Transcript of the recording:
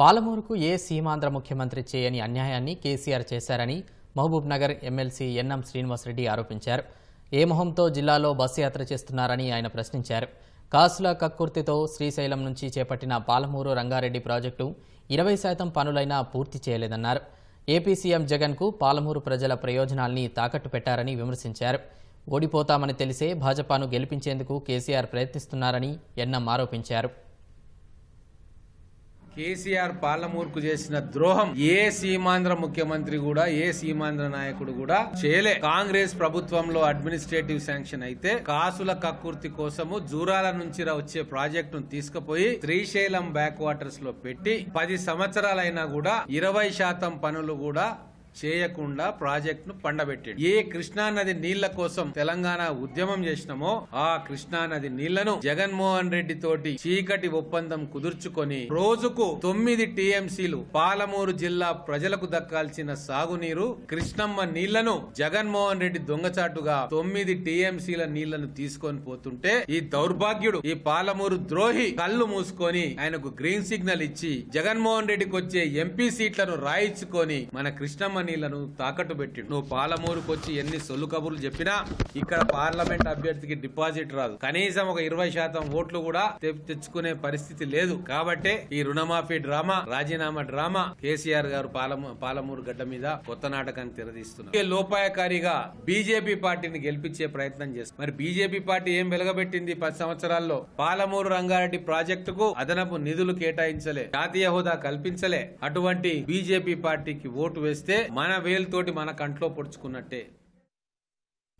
పాలమూరుకు ఏ సీమాంధ్ర ముఖ్యమంత్రి చేయని అన్యాయాన్ని కేసీఆర్ చేశారని Mahabubnagar MLC NM Srinivasa Reddy ఆరోపించారు. ఏ మొహంతో జిల్లాలో బస్సు యాత్ర చేస్తున్నారని ఆయన ప్రశ్నించారు. కాసుల కక్కుర్తితో శ్రీశైలం నుంచి చేపట్టిన పాలమూరు రంగారెడ్డి ప్రాజెక్టు ఇరవై శాతం పనులైనా పూర్తి చేయలేదన్నారు. ఏపీ సీఎం జగన్కు పాలమూరు ప్రజల ప్రయోజనాల్ని తాకట్టు పెట్టారని విమర్శించారు. ఓడిపోతామని తెలిసే భాజపాను గెలిపించేందుకు కేసీఆర్ ప్రయత్నిస్తున్నారని ఎన్ఎం ఆరోపించారు. కేసీఆర్ పాలమూర్కు చేసిన ద్రోహం ఏ సీమాంధ్ర ముఖ్యమంత్రి కూడా ఏ సీమాంధ్ర నాయకుడు కూడా చేయలే. కాంగ్రెస్ ప్రభుత్వంలో అడ్మినిస్ట్రేటివ్ శాంక్షన్ అయితే కాసుల కక్కుర్తి కోసము జూరాల నుంచి వచ్చే వచ్చే ప్రాజెక్టును తీసుకుపోయి శ్రీశైలం బ్యాక్ వాటర్స్లో పెట్టి పది సంవత్సరాలైనా కూడా ఇరవై శాతం పనులు కూడా చేయకుండా ప్రాజెక్ట్ను పండబెట్టిండు. ఏ కృష్ణా నది నీళ్ళ కోసం తెలంగాణ ఉద్యమం చేసినామో ఆ కృష్ణా నది నీళ్ళను జగన్మోహన్ రెడ్డి తోటి చీకటి ఒప్పందం కుదుర్చుకొని రోజుకు తొమ్మిది టీఎంసీలు పాలమూరు జిల్లా ప్రజలకు దక్కాల్సిన సాగునీరు కృష్ణమ్మ నీళ్ళను జగన్మోహన్ రెడ్డి దొంగచాటుగా తొమ్మిది టీఎంసీల నీళ్ళను తీసుకొని పోతుంటే ఈ దౌర్భాగ్యుడు ఈ పాలమూరు ద్రోహి కళ్ళు మూసుకొని ఆయనకు గ్రీన్ సిగ్నల్ ఇచ్చి జగన్మోహన్ రెడ్డికి వచ్చే ఎంపీ సీట్లను రాయించుకొని మన కృష్ణమ్మ నీళ్ళను తాకట్టు పెట్టి నువ్వు పాలమూరుకు వచ్చి ఎన్ని సొల్లు కబుర్లు చెప్పినా ఇక్కడ పార్లమెంట్ అభ్యర్థికి డిపాజిట్ రాదు. కనీసం ఒక ఇరవై శాతం ఓట్లు కూడా తెచ్చుకునే పరిస్థితి లేదు. కాబట్టే ఈ రుణమాఫీ డ్రామా రాజీనామా డ్రామా కేసీఆర్ గారు పాలమూరు గడ్డ మీద కొత్త నాటకాన్ని తెరదీస్తున్నారు. లోపాయకారిగా బీజేపీ పార్టీని గెలిపించే ప్రయత్నం చేస్తారు మరి బీజేపీ పార్టీ ఏం వెలగబెట్టింది పది సంవత్సరాల్లో? పాలమూరు రంగారెడ్డి ప్రాజెక్టుకు అదనపు నిధులు కేటాయించలే జాతీయ హోదా కల్పించలే. అటువంటి బీజేపీ పార్టీకి ఓటు వేస్తే మన వేలుతోటి మన కంట్లో పొడుచుకున్నట్టే.